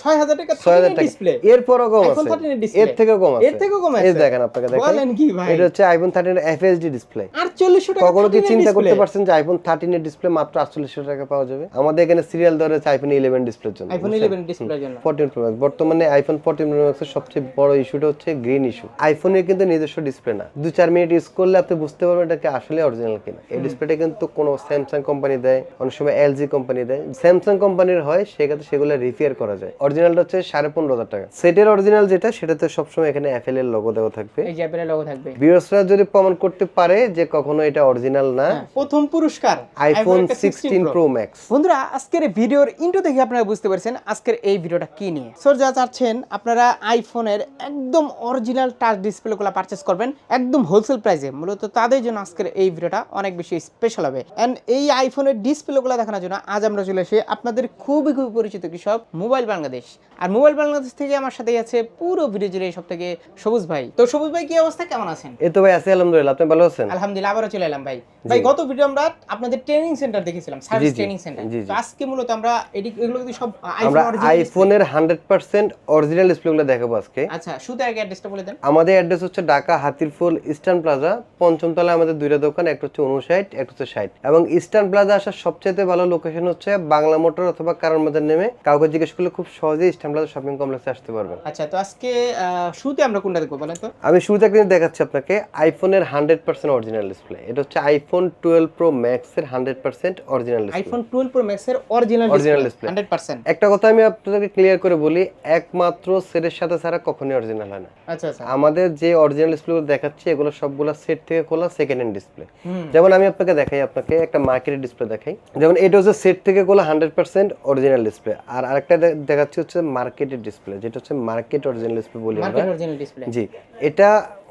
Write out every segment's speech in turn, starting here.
ছয় হাজার টাকা ছয় হাজার টাকা। ডিসপ্লে এরপরও কম আছে। এর display? কম আছে। এর থেকেও কম আছে? দেখেন আপনাকে দেখেন। কি ভাই? এটা হচ্ছে আইফোন থার্টিন এফএসডি ডিসপ্লে আটচল্লিশশো টাকা কখনো কি চিন্তা করতে পারছেন যে আইফোন থার্টিন এর ডিসপ্লে মাত্র আটচল্লিশশো টাকা পাওয়া যাবে? আমাদের এখানে সিরিয়াল ধরে আছে আইফোন ইলেভেন ডিসপ্লের জন্য আইফোন ইলেভেন ডিসপ্লের জন্য। ফোরটিন প্রো ম্যাক্স বর্তমানে আইফোন ফোরটিন প্রো ম্যাক্সের সবচেয়ে বড় ইস্যুটা হচ্ছে গ্রিন ইস্যু আইফোনের কিন্তু নিজস্ব ডিসপ্লে না। দু চার মিনিট ইউজ করলে আপনি বুঝতে পারবেন এটাকে আসলে অরিজিনাল কিনা। এই ডিসপ্লেটা কিন্তু কোনো স্যামসাং কোম্পানি দেয় অনেক সময় এলজি কোম্পানি দেয়। স্যামসাং কোম্পানির হয় সেক্ষেত্রে সেগুলো রিপেয়ার করা যায়। অরিজিনালটা হচ্ছে সাড়ে পনেরো হাজার টাকা। সেটের অরিজিনাল যেটা সেটাতে সবসময় এখানে অ্যাপেল এর লোগো দেওয়া থাকবে। এই যে অ্যাপেলের লোগো থাকবে। ভিউয়ার্সরা যদি প্রমাণ করতে পারে যে কখনো এটা অরিজিনাল না প্রথম পুরস্কার আইফোন 16 সিক্সটিন প্রো ম্যাক্স বন্ধুরা আজকের ভিডিওর ইন্ট্রো দেখে আপনারা বুঝতে পারছেন আজকের এই ভিডিওটা কি নিয়ে। সর যা চাচ্ছেন আপনারা আইফোনের একদম অরিজিনাল টাচ ডিসপ্লেগুলো পারচেস করবেন একদম হোলসেল প্রাইসে মূলত তাদের জন্য আজকের এই ভিডিওটা অনেক বেশি স্পেশাল হবে। এন্ড এই আইফোনের ডিসপ্লেগুলো দেখানোর জন্য আজ আমরা চলে এসে আপনাদের খুবই খুবই পরিচিত কৃষক মোবাইল বাংলাদেশ। আর মোবাইল বাংলাদেশ থেকে আমার সাথে আছে পুরো ভিডিও জুড়ে সব থেকে সবুজ ভাই। তো সবুজ ভাই কি অবস্থা? কেমন আছেন? এই তো ভাই আছি আলহামদুলিল্লাহ। আপনি ভালো আছেন? আলহামদুলিল্লাহ আবারও চলে এলাম ভাই। ভাই গত ভিডিও আমরা আপনাদের ট্রেনিং সেন্টার দেখেছিলাম সার্ভিস ট্রেনিং সেন্টার তো আজকে মূলত আমরা এডি- এগুলো কিন্তু সব আমরা আইফোন আইফোনের হান্ড্রেড পার্সেন্ট অরিজিনাল ডিসপ্লেগুলো দেখাবো আজকে। আচ্ছা শুধু আগে অ্যাড্রেসটা বলে দেন। আমাদের অ্যাড্রেস হচ্ছে ঢাকা হাতিরফুল ইস্টার্ন প্লাজা পঞ্চম তলায় আমাদের দুইটা দোকান একটা হচ্ছে উনষাট একটা হচ্ছে ষাট। এবং ইস্টার্ন প্লাজা আসার সবচেয়ে ভালো লোকেশন হচ্ছে বাংলা মোটর অথবা কারণ বাজার নেমে কাউকে জিজ্ঞেস করলে খুব ইস্টার্ন প্লাজা শপিং কমপ্লেক্সে আসতে পারবেন আচ্ছা তো আজকে শুরুতে আমরা কোনটা দেখব বলেন তো? আমি শুরুতে একটা দেখাচ্ছি আপনাকে আইফোনের হান্ড্রেড পার্সেন্ট অরিজিনাল ডিসপ্লে এটা হচ্ছে আইফোন টুয়েলভ প্রো ম্যাক্স এর hundred percent original iPhone twelve pro max এর original Original display hundred percent একটা কথা আমি আপনাদেরকে ক্লিয়ার করে বলি একমাত্র সেটের সাথে ছাড়া কখনোই অরিজিনাল হয় না। আচ্ছা আচ্ছা। আমাদের যে অরিজিনাল ডিসপ্লেগুলো দেখাচ্ছি এগুলো সবগুলো সেট থেকে খোলা সেকেন্ড হ্যান্ড ডিসপ্লে যেমন আমি আপনাকে দেখাই আপনাকে একটা মার্কেটের ডিসপ্লে দেখাই। যেমন এটা হচ্ছে সেট থেকে খোলা হান্ড্রেড পার্সেন্ট অরিজিনাল ডিসপ্লে আর আরেকটা দে- দেখাচ্ছি হচ্ছে মার্কেটের ডিসপ্লে যেটা হচ্ছে মার্কেট অরিজিনাল ডিসপ্লে বলি আমরা। মার্কেট অরিজিনাল ডিসপ্লে জি এটা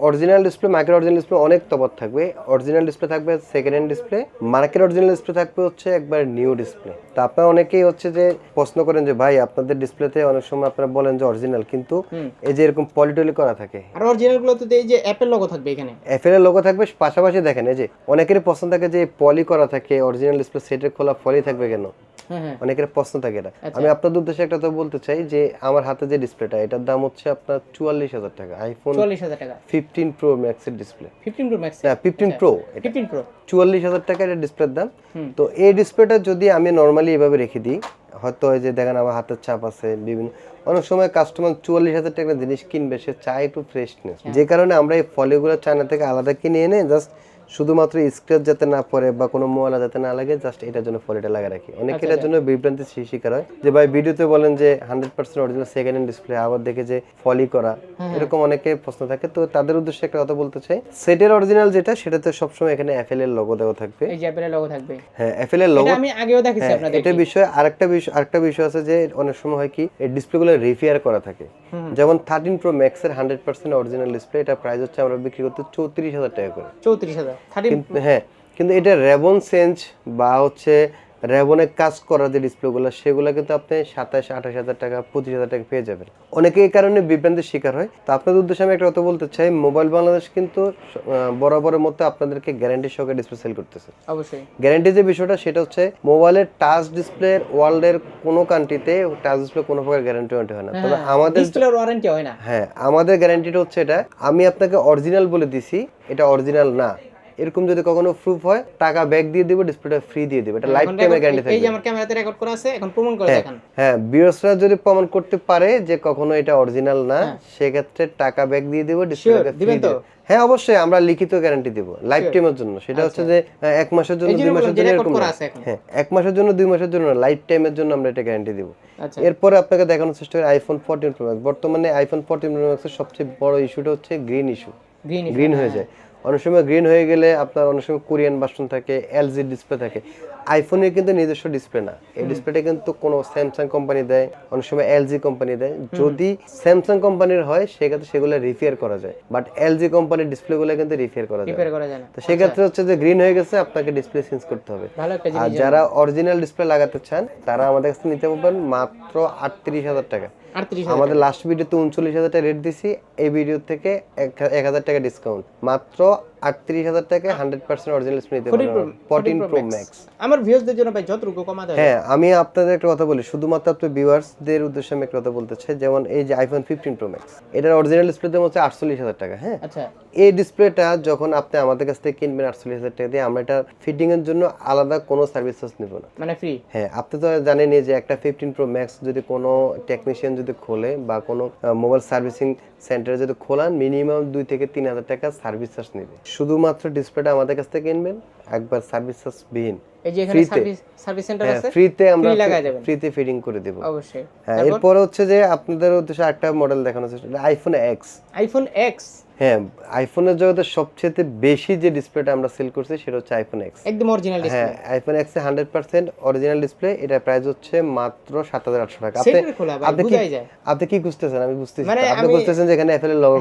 original display market original display অনেক তফাৎ থাকবে। অরিজিনাল ডিসপ্লে থাকবে second hand display market original display থাকবে হচ্ছে একবার নিউ ডিসপ্লে তা আপনারা অনেকেই হচ্ছে যে প্রশ্ন করেন যে ভাই আপনাদের ডিসপ্লেতে অনেক সময় আপনারা বলেন যে অরিজিনাল কিন্তু এই যে এরকম পলিটলি করা থাকে। আর অরিজিনালগুলো তো এই যে অ্যাপেল লোগো থাকবে এখানে। এফএল এর লোগো থাকবে পাশাপাশি দেখেন এই যে অনেকেরই পছন্দ থাকে যে পলি করা থাকে অরিজিনাল ডিসপ্লে সেটের খোলা পলি থাকবে কেন? অনেকের প্রশ্ন থাকে এটা। আমি আপনাদের উদ্দেশ্যে একটা তো বলতে চাই যে আমার হাতে যে ডিসপ্লেটা এটার দাম হচ্ছে আপনার চুয়াল্লিশ হাজার টাকা। আইফোন চুয়াল্লিশ হাজার টাকা। ফিফটিন প্রো ম্যাক্সের ডিসপ্লে ফিফটিন প্রো ম্যাক্স হ্যাঁ ফিফটিন প্রো ফিফটিন প্রো চুয়াল্লিশ হাজার টাকা এটা ডিসপ্লের দাম। তো এই ডিসপ্লেটা যদি আমি নর্মালি এভাবে রেখে দিই হয়তো ওই যে দেখেন আমার হাতের ছাপ আছে বিভিন্ন অনেক সময় কাস্টমার চুয়াল্লিশ হাজার টাকা জিনিস কিনবে সে চায় একটু ফ্রেশনেস যে কারণে আমরা এই ফলেগুলো চায়না থেকে আলাদা কিনে এনে জাস্ট শুধুমাত্র স্ক্র্যাচ যাতে না পড়ে বা কোনো ময়লা যাতে না লাগে জাস্ট এটার জন্য ফলিটা লাগা রাখি। অনেকে এটার জন্য বিভ্রান্তি শিকার হয় যে ভাই ভিডিওতে বলেন যে hundred percent original second hand display আবার দেখে যে ফলি করা এরকম অনেকে প্রশ্ন থাকে। তো তাদের উদ্দেশ্যে একটা কথা বলতে চাই। সেটের অরিজিনাল যেটা সেটাতে সবসময় এখানে অ্যাপেল এর লোগো দেওয়া থাকবে। এই যে অ্যাপেলের লোগো থাকবে। হ্যাঁ অ্যাপেল এর লোগো আমি আগেও দেখেছি আপনাদের এটা বিষয় আরেকটা বিষয় আরেকটা বিষয় আছে যে অনেক সময় হয় কি এই ডিসপ্লেগুলো রিপেয়ার করা থাকে। যেমন থার্টিন প্রো ম্যাক্স এর হান্ড্রেড পার্সেন্ট অরিজিনাল ডিসপ্লে এটা প্রাইস হচ্ছে আমরা বিক্রি করতে চৌত্রিশ হাজার টাকা করে। চৌত্রিশ হাজার। থার্টি কিন্তু হ্যাঁ কিন্তু এটা রেবন বা হচ্ছে রেবনের কাজ করা যে ডিসপ্লেগুলো সেগুলো কিন্তু আপনি সাতাশ আঠাশ হাজার টাকা পঁচিশ হাজার টাকা পেয়ে যাবেন। অনেকে এই কারণে বিভ্রান্তির শিকার হয়। তো আপনাদের উদ্দেশ্যে আমি একটা কথা বলতে চাই মোবাইল বাংলাদেশ কিন্তু বরাবরের মতো আপনাদেরকে গ্যারান্টি সহকারে ডিসপ্লে সেল করতেছে। অবশ্যই। গ্যারান্টি যে বিষয়টা সেটা হচ্ছে মোবাইলের টাচ ডিসপ্লে ওয়ার্ল্ডের কোনো কান্ট্রিতে টাচ ডিসপ্লে কোনো প্রকার গ্যারান্টি ওয়ারেন্টি হয় না। তবে আমাদের ডিসপ্লের ওয়ারেন্টি হয় না। হ্যাঁ আমাদের গ্যারান্টিটা হচ্ছে এটা আমি আপনাকে অরিজিনাল বলে দিছি এটা অরিজিনাল না। এরকম যদি কখনো প্রুফ হয় টাকা ব্যাক দিয়ে দিব ডিসপ্লেটা ফ্রি দিয়ে দিব। এটা লাইফ টাইমের গ্যারান্টি এই যে আমার ক্যামেরাতে রেকর্ড করা আছে এখন প্রমাণ করে দেখান। হ্যাঁ বিয়সরা যদি প্রমাণ করতে পারে যে কখনো এটা অরিজিনাল না সেক্ষেত্রে টাকা ব্যাক দিয়ে দিব ডিসপ্লেটা ফ্রি দিবেন তো? হ্যাঁ অবশ্যই আমরা লিখিত গ্যারান্টি দিব লাইফ টাইমের জন্য। সেটা হচ্ছে যে এক মাসের জন্য দুই মাসের জন্য এরকম আছে হ্যাঁ এক মাসের জন্য দুই মাসের জন্য লাইফ টাইমের জন্য আমরা এটা গ্যারান্টি দিব। আচ্ছা। এরপরে আপনাকে দেখানোর চেষ্টা করি আইফোন ফোরটিন প্রো ম্যাক্স বর্তমানে আইফোন ফোরটিন প্রো ম্যাক্সের সবচেয়ে বড় ইস্যুটা হচ্ছে গ্রিন ইস্যু গ্রিন হয়ে যায়। অনেক সময় গ্রিন হয়ে গেলে আপনার অনেক সময় কোরিয়ান বাসন থাকে এলজি ডিসপ্লে থাকে। আইফোনের কিন্তু নিজস্ব ডিসপ্লে না। এই ডিসপ্লেটা কিন্তু কোনো স্যামসাং কোম্পানি দেয় অনেক সময় এলজি কোম্পানি দেয়। যদি স্যামসাং কোম্পানির হয় সেক্ষেত্রে সেগুলো রিপেয়ার করা যায়। বাট এলজি কোম্পানির ডিসপ্লেগুলো কিন্তু রিপেয়ার করা যায়। তো সেক্ষেত্রে হচ্ছে যে গ্রিন হয়ে গেছে আপনাকে ডিসপ্লে চেঞ্জ করতে হবে। আর যারা অরিজিনাল ডিসপ্লে লাগাতে চান তারা আমাদের কাছে নিতে পারবেন মাত্র আটত্রিশ হাজার টাকা। আমাদের লাস্ট ভিডিওতে উনচল্লিশ হাজার টাকা রেট দিছি এই ভিডিও থেকে এক হাজার টাকা ডিসকাউন্ট মাত্র ろ。আটত্রিশ হাজার টাকায় হান্ড্রেড পার্সেন্ট অরিজিনাল ডিসপ্লে নিতে পারবেন ফোরটিন প্রো ম্যাক্স আমার ভিউয়ারদের জন্য ভাই যতটুকু কমাতে হ্যাঁ আমি আপনাদের একটা কথা বলি। শুধুমাত্র আপনার ভিউয়ার্সদের উদ্দেশ্যে আমি একটা কথা বলতে চাই যেমন এই যে আইফোন ফিফটিন প্রো ম্যাক্স এটার অরিজিনাল ডিসপ্লে দাম হচ্ছে আটচল্লিশ হাজার টাকা হ্যাঁ? আচ্ছা। এই ডিসপ্লেটা যখন আপনি আমাদের কাছ থেকে কিনবেন আটচল্লিশ হাজার টাকা দিয়ে আমরা এটা ফিটিং এর জন্য আলাদা কোনো সার্ভিস চার্জ নেব না। মানে ফ্রি হ্যাঁ আপনি তো জানেনই যে একটা ফিফটিন প্রো ম্যাক্স যদি কোনো টেকনিশিয়ান যদি খোলে বা কোনো মোবাইল সার্ভিসিং সেন্টারে যদি খোলান মিনিমাম দুই থেকে তিন হাজার টাকা সার্ভিস চার্জ নেবে। শুধুমাত্র ডিসপ্লেটা আমাদের কাছ থেকে কিনবেন একবার সার্ভিস চার্জ বিহীন। এই যে এখানে সার্ভিস সার্ভিস সেন্টার আছে? ফ্রিতে আমরা। ফ্রিতে ফিটিং করে দেব। অবশ্যই। হ্যাঁ এরপর হচ্ছে যে আপনাদের উদ্দেশ্যে একটা মডেল দেখানো হচ্ছে আইফোন এক্স আইফোন এক্স হ্যাঁ আইফোনের জগতে সবচেয়ে বেশি যে ডিসপ্লেটা আমরা সেল করছি সেটা হচ্ছে আইফোন এক্স একদম অরিজিনাল ডিসপ্লে হ্যাঁ আইফোন এক্স এ হান্ড্রেড পার্সেন্ট অরিজিনাল ডিসপ্লে এটা প্রাইস হচ্ছে মাত্র সাত হাজার আটশো টাকা। আপনি আপনি কি আপনি কি খুঁজতেছেন? আমি বুঝতেছি মানে আপনি বুঝতেছেন যে এখানে অ্যাপেল এর লগো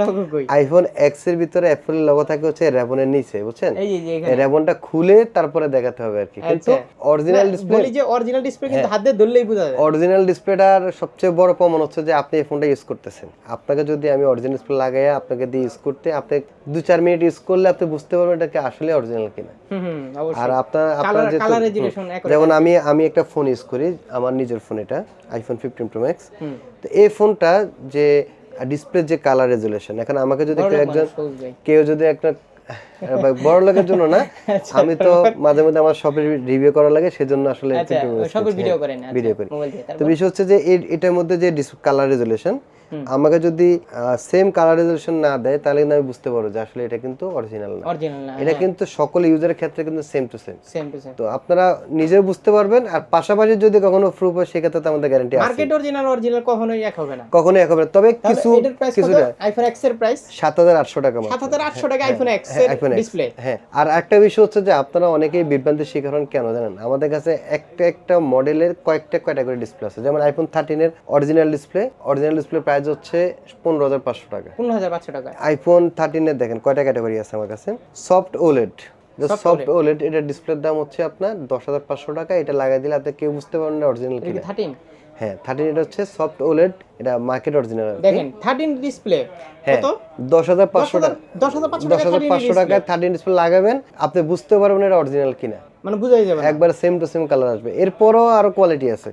লোগো কই? আইফোন এক্সের ভিতরে অ্যাপেল এর লগো থাকে হচ্ছে রেবনের নিচে বুঝছেন? এই যে- যে এখানে। রেবনটা খুলে তারপরে দেখাতে হবে আর কি কিন্তু আচ্ছা। অরিজিনাল ডিসপ্লে বলি যে অরিজিনাল ডিসপ্লে কিন্তু হ্যাঁ। হাত দিয়ে ধরলেই বোঝা যায়। অরিজিনাল ডিসপ্লেটার সবচেয়ে বড় প্রমাণ হচ্ছে যে আপনি এই ফোনটা ইউজ করতেছেন। আপনাকে যদি আমি অরিজিনাল ডিসপ্লে লাগাইয়া আপনাকে দিয়ে ইউজ করতে আপনি দু চার মিনিট ইউজ করলে আপনি বুঝতে পারবেন এটা কি আসলে অরিজিনাল কিনা। আর আপনার আপনার এক যেমন আমি আমি একটা ফোন ইউজ করি আমার নিজের ফোন এটা আইফোন ফিফটিন প্রো ম্যাক্স তো এই ফোনটা যে ডিসপ্লে যে কালার রেজুলেশন এখন আমাকে যদি কেউ একজন কেউ যদি একটা বড় লোকের জন্য না আচ্ছা, আমি তো মাঝে মধ্যে আমার শপের রিভিউ করা লাগে সেজন্য আসলে আচ্ছা ভিডিও করি তো বিষয় হচ্ছে যে এটার মধ্যে যে কালার রেজুলেশন আমাকে যদি সেম কালার রেজুলেশন না দেয় তাহলে কিন্তু আমি বুঝতে পারব যে আসলে এটা কিন্তু অরিজিনাল না। অরিজিনাল না এটা কিন্তু সকল ইউজারের ক্ষেত্রে কিন্তু same to same same to same তো আপনারা নিজেও বুঝতে পারবেন আর পাশাপাশি যদি কখনো প্রুফ হয় সেক্ষেত্রে তো আমাদের গ্যারান্টি আছে। মার্কেট অরিজিনাল অরিজিনাল কখনোই এক হবে না। কখনো এক হবে না। তবে কিছু কিছুটা আইফোন এক্সের প্রাইস সাত হাজার আটশো টাকা মাত্র। 7800 টাকা আইফোন এক্স হ্যাঁ, এর ডিসপ্লে হ্যাঁ আর একটা বিষয় হচ্ছে যে আপনারা অনেকেই বিভ্রান্তির শিকার হন কেন জানেন? আমাদের কাছে একটা একটা মডেলের কয়েকটা ক্যাটাগরি ডিসপ্লে আছে। যেমন iPhone থার্টিনের original display original display price হচ্ছে পনেরো হাজার পাঁচশো টাকা। পনেরো হাজার পাঁচশো টাকা আইফোন থার্টিনের দেখেন কয়টা ক্যাটাগরি আছে আমার কাছে? সফট ওলেড সফট ওলেড এটা ডিসপ্লের দাম হচ্ছে আপনার দশ হাজার পাঁচশো টাকা। এটা লাগাই দিলে আপনি কেউ বুঝতে পারবেন না অরিজিনাল কিনা। থার্টিন হ্যাঁ থার্টিন এটা হচ্ছে সফট ওলেড এটা মার্কেট অরিজিনাল দেখেন থার্টিন ডিসপ্লে হ্যাঁ কত? দশ হাজার পাঁচশো টাকা। দশ হাজার পাঁচশো টাকা থার্টিন ডিসপ্লে লাগাবেন আপনি বুঝতে পারবেন এটা অরিজিনাল কিনা। মানে বুঝাই যাবে একবার সেম টু সেম কালার আসবে। এরপরও আরও কোয়ালিটি আছে।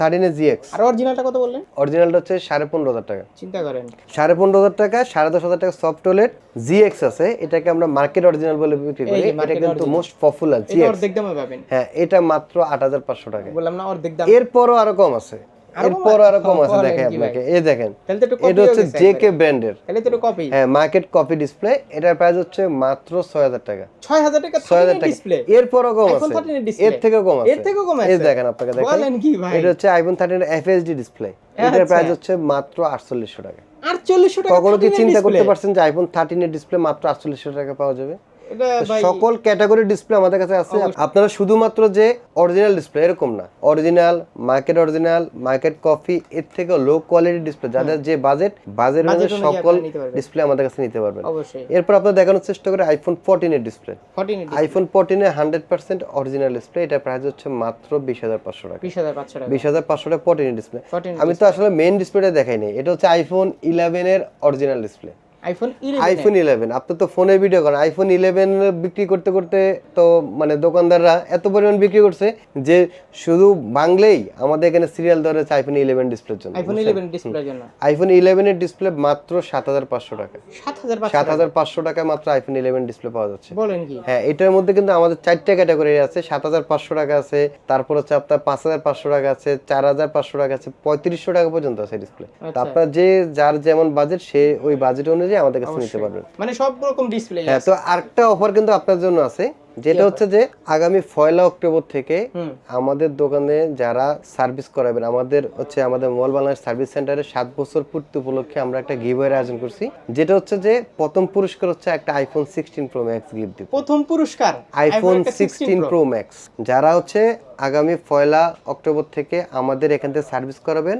থার্টিন এর জিএক্স আর অরিজিনালটা কত বললেন? অরিজিনালটা হচ্ছে সাড়ে পনেরো হাজার টাকা। চিন্তা করেন। সাড়ে পনেরো হাজার টাকা সাড়ে দশ হাজার টাকা সফট ওলেট জিএক্স আছে। এটাকে আমরা মার্কেট অরিজিনাল বলে বিক্রি করি। এটা কিন্তু মোস্ট পপুলার জিএক্স অর্ধেক দামে পাবেন। হ্যাঁ এটা মাত্র আট হাজার পাঁচশো টাকা। বললাম না অর্ধেক দাম। এরপরও আরও কম আছে। এরপরও আরও কম আছে? আছে দেখেন আপনাকে। এই দেখেন এটা হচ্ছে জে কে ব্র্যান্ডের তাহলে তো কপি হ্যাঁ মার্কেট কপি ডিসপ্লে এটার প্রাইস হচ্ছে মাত্র ছয় হাজার টাকা। ছয় হাজার টাকা ছয় হাজার টাকা। ডিসপ্লে এরপরও কম আছে। এর? এর থেকেও কম আছে। এর থেকেও কম এই দেখেন আপনাকে দেখেন। বলেন কি ভাই? এটা হচ্ছে আইফোন থার্টিন এফএসডি ডিসপ্লে এটার। প্রাইস হচ্ছে মাত্র আটচল্লিশশো টাকা। আটচল্লিশশো টাকা কখনো কি চিন্তা করতে পারছেন যে আইফোন থার্টিনের ডিসপ্লে মাত্র আটচল্লিশশো টাকা পাওয়া যাবে? সকল ক্যাটাগরি ডিসপ্লে আমাদের কাছে আছে। আপনারা শুধুমাত্র যে অরিজিনাল ডিসপ্লে এরকম না। Original market original market copy এর থেকে লো কোয়ালিটি ডিসপ্লে যাদের যে বাজেট বাজেট অনুযায়ী সকল। ডিসপ্লে আমাদের কাছে নিতে পারবেন। এরপর আপনার দেখানোর চেষ্টা করে আইফোন ফোরটিনের ডিসপ্লে ফর্টিন আইফোন ফোরটিনের হান্ড্রেড পার্সেন্ট অরিজিনাল ডিসপ্লে এটা প্রাইস হচ্ছে মাত্র বিশ হাজার পাঁচশো টাকা। বিশ হাজার পাঁচশো টাকা। ফোরটিনের ডিসপ্লে আমি তো আসলে মেইন ডিসপ্লেটা দেখাই নাই এটা হচ্ছে আইফোন ইলেভেনের original display iPhone eleven iPhone eleven আপনি তো ফোনে ভিডিও করেন। আইফোন ইলেভেন বিক্রি করতে করতে তো মানে দোকানদাররা এত পরিমাণ বিক্রি করছে যে শুধু বাংলেই আমাদের এখানে সিরিয়াল ধরেছে আইফোন ইলেভেন ডিসপ্লের জন্য আইফোন ইলেভেন ডিসপ্লের জন্য। আইফোন ইলেভেনের ডিসপ্লে মাত্র সাত হাজার পাঁচশো টাকা। সাত হাজার পাঁচশো সাত টাকায় মাত্র আইফোন ইলেভেন ডিসপ্লে পাওয়া যাচ্ছে। বলেন কি? হ্যাঁ এটার মধ্যে কিন্তু আমাদের চারটা ক্যাটাগরি আছে। সাত হাজার পাঁচশো টাকা আছে তারপর হচ্ছে আপনার পাঁচ হাজার পাঁচশো টাকা আছে চার হাজার পাঁচশো টাকা আছে পঁয়ত্রিশশো টাকা পর্যন্ত আছে ডিসপ্লে আচ্ছা। আপনার যে যার যেমন বাজেট সে ওই বাজেট অনুযায়ী আমাদের কাছে নিতে পারবেন মানে সব রকম ডিসপ্লে হ্যাঁ তো আরেকটা অফার কিন্তু আপনার জন্য আছে যেটা হচ্ছে যে আগামী পয়লা অক্টোবর থেকে আমাদের দোকানে যারা সার্ভিস করাবেন আমাদের হচ্ছে আমাদের মল বাংলাদেশ সার্ভিস সেন্টারে সাত বছর পূর্তি উপলক্ষে আমরা একটা গিভওয়ের আয়োজন করছি যেটা হচ্ছে যে প্রথম পুরস্কার হচ্ছে একটা iPhone sixteen pro max gift দিব প্রথম পুরস্কার? আইফোন সিক্সটিন প্রো ম্যাক্স যারা হচ্ছে আগামী পয়লা অক্টোবর থেকে আমাদের এখান থেকে সার্ভিস করাবেন।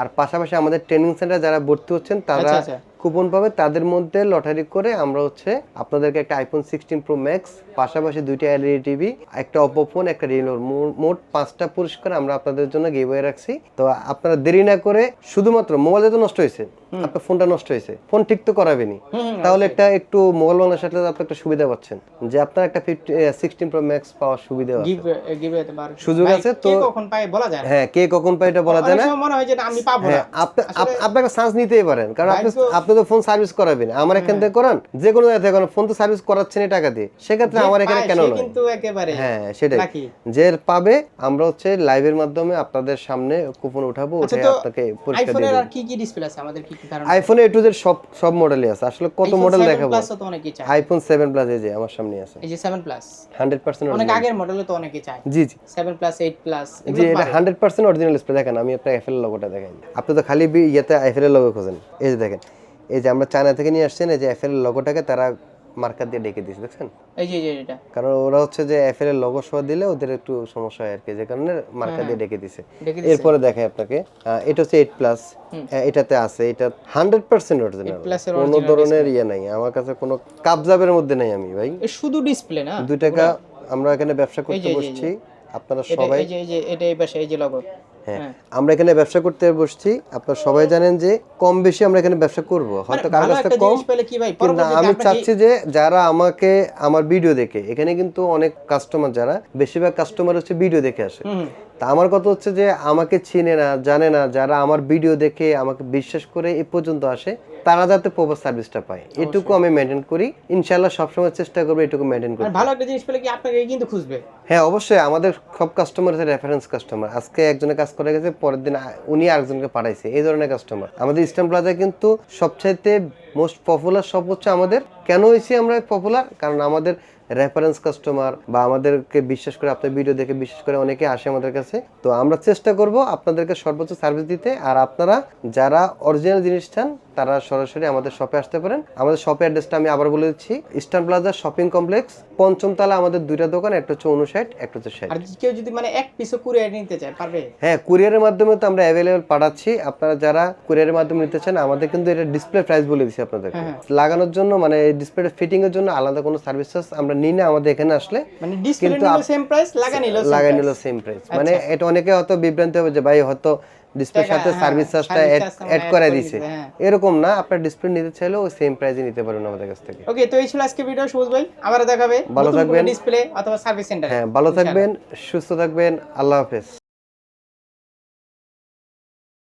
আর পাশাপাশি আমাদের ট্রেনিং সেন্টার যারা ভর্তি হচ্ছেন তারা আচ্ছা, আচ্ছা। কুপন পাবে। তাদের মধ্যে লটারি করে আমরা হচ্ছে আপনাদেরকে একটা আইফোন সিক্সটিন প্রো ম্যাক্স পাশাপাশি দুইটা এলইডি টিভি একটা অপো ফোন একটা রিনোর মোট পাঁচটা পুরস্কার আমরা আপনাদের জন্য গিভওয়ে রাখছি। তো আপনারা দেরি না করে শুধুমাত্র মোবাইল তো নষ্ট হয়েছে। আপনার ফোনটা নষ্ট হয়েছে। ফোন ঠিক তো করাবেনি তাহলে একটা একটু মোবাইল বাংলার সাথে আপনি একটা সুবিধা পাচ্ছেন। যে আপনার একটা ফিফটি সিক্সটিন প্রো ম্যাক্স পাওয়ার সুবিধা সুযোগ আছে কে তো- কখন পায় বলা যায় না। হ্যাঁ কে কখন পাই এটা বলা যায় না। মনে হয় যে আমি পাবো না। হ্যাঁ আপনি আপনাকে চান্স নিতেই পারেন কারণ আপনি আপনি তো ফোন সার্ভিস করাবেন। আমার এখান থেকে করান যে কোনো জায়গা থেকে ফোন তো সার্ভিস করাচ্ছেন টাকা দিয়ে। সেক্ষেত্রে আমার এখানে কেন নয়? কিন্তু একেবারে হ্যাঁ সেটাই। যে পাবে আমরা হচ্ছে লাইভের মাধ্যমে আপনাদের সামনে কুপন উঠাবো আচ্ছা আপনাকে পুরস্কার দিয়ে আইফোনের আর কি কি ডিসপ্লে আছে? আমাদের কি কি ধারণা আইফোনে এ টু জেড সব সব মডেলই আছে। আসলে কত মডেল দেখাবো? প্লাস তো অনেকেই চায়। আইফোন সেভেন প্লাস এই যে আমার সামনে আছে। এই যে 7 প্লাস হান্ড্রেড পার্সেন্ট অনেক আগের মডেলে তো অনেকেই চায়। জি জি। 7 প্লাস 8 প্লাস জি এটা হান্ড্রেড পার্সেন্ট অরিজিনাল ডিসপ্লে দেখেন আমি এফএল লোগোটা দেখাই আপনি তো খালি বি- ইয়েতে এফএল লোগো খোঁজেন। এই যে দেখেন এই যে আমরা চায়না থেকে নিয়ে আসছেন এই যে এফএল লোগোটাকে তারা মার্কার দিয়ে ডেকে দিয়েছে দেখছেন? এই যে এটা কারণ ওরা হচ্ছে যে এফএল এর লোগো সহ দিলে ওদের একটু সমস্যা হয় আর কি যে কারণে মার্কার দিয়ে ডেকে দিছে ডেকে এরপরে দেখাই আপনাকে এটা হচ্ছে এইট প্লাস এটাতে আছে এটা হান্ড্রেড পার্সেন্ট অরিজিনাল plus কোনো ধরনের ইয়ে নাই আমার কাছে কোনো কাবজাবের মধ্যে নাই আমি ভাই। শুধু ডিসপ্লে না দুই টাকা আমরা এখানে ব্যবসা করতে বসছি। আপনারা সবাই এই যে এই যে এটা এই পাশে এই যে লোগো হ্যাঁ। আমরা এখানে ব্যবসা করতে বসছি। আপনারা সবাই জানেন যে কম বেশি আমরা এখানে ব্যবসা করব। হয়তো কারও কাছে কম কিন্তু আমি চাচ্ছি যে যারা আমাকে আমার ভিডিও দেখে এখানে কিন্তু অনেক কাস্টমার যারা বেশিরভাগ কাস্টমার হচ্ছে ভিডিও দেখে আসে। তা আমার কথা হচ্ছে যে আমাকে চিনে না জানে না যারা আমার ভিডিও দেখে আমাকে বিশ্বাস করে এ পর্যন্ত আসে তারা যাতে প্রপার সার্ভিসটা পায়। এটুকু আমি মেনটেন করি। ইনশাল্লাহ সবসময় চেষ্টা করব এটুকু মেনটেন করি ভালো একটা জিনিস পেলে কি আপনাকে কিন্তু খুঁজবে? হ্যাঁ অবশ্যই। আমাদের সব কাস্টমার হচ্ছে রেফারেন্স কাস্টমার আজকে একজনের কাজ করে গেছে পরের দিন উনি আরেকজনকে পাঠাইছে। এই ধরনের কাস্টমার আমাদের ইস্টার্ন প্লাজায় কিন্তু সবচাইতে মোস্ট পপুলার সব হচ্ছে আমাদের। কেন হয়েছি আমরা পপুলার কারণ আমাদের রেফারেন্স কাস্টমার বা আমাদেরকে বিশ্বাস করে, আপনার ভিডিও দেখে বিশ্বাস করে অনেকে আসে আমাদের কাছে। তো আমরা চেষ্টা করব আপনাদেরকে সর্বোচ্চ সার্ভিস দিতে। আর আপনারা যারা অরিজিনাল জিনিস চান তারা সরাসরি আমাদের শপে আসতে পারেন। আমাদের শপের অ্যাড্রেসটা আমি আবার বলে দিচ্ছি। ইস্টার্ন প্লাজা শপিং কমপ্লেক্স পঞ্চম তলা আমাদের দুইটা দোকান একটা হচ্ছে উনষাট একটা হচ্ছে ষাট। আর কেউ যদি মানে এক পিসও কুরিয়ার নিতে চায় পারবে? হ্যাঁ কুরিয়ারের মাধ্যমে তো আমরা অ্যাভেলেবল পাঠাচ্ছি। আপনারা যারা কুরিয়ারের মাধ্যমে নিতে চান আমাদের কিন্তু এটা ডিসপ্লে প্রাইস বলে দিচ্ছি আপনাদের লাগানোর জন্য মানে ডিসপ্লে ফিটিং এর জন্য আলাদা কোনো সার্ভিস আমরা নিই না আমাদের এখানে আসলে। মানে ডিসপ্লে নিলো সেম প্রাইস লাগা নিলো লাগাই নিল সেম প্রাইস মানে এটা অনেকে হয়তো বিভ্রান্তি হবে যে ভাই হয়তো ডিসপ্লের সাথে সার্ভিস চার্জটা অ্যাড করে দিয়েছে হ্যাঁ। এরকম না আপনার ডিসপ্লে নিতে চাইলেও ওই সেম প্রাইসে নিতে পারেন আমাদের কাছ থেকে। ওকে তো এই ছিল আজকে ভিডিও সবুজ ভাই। আবার দেখাবে ভালো থাকবেন। ডিসপ্লে অথবা সার্ভিস সেন্টার হ্যাঁ ভালো থাকবেন সুস্থ থাকবেন আল্লাহ হাফেজ।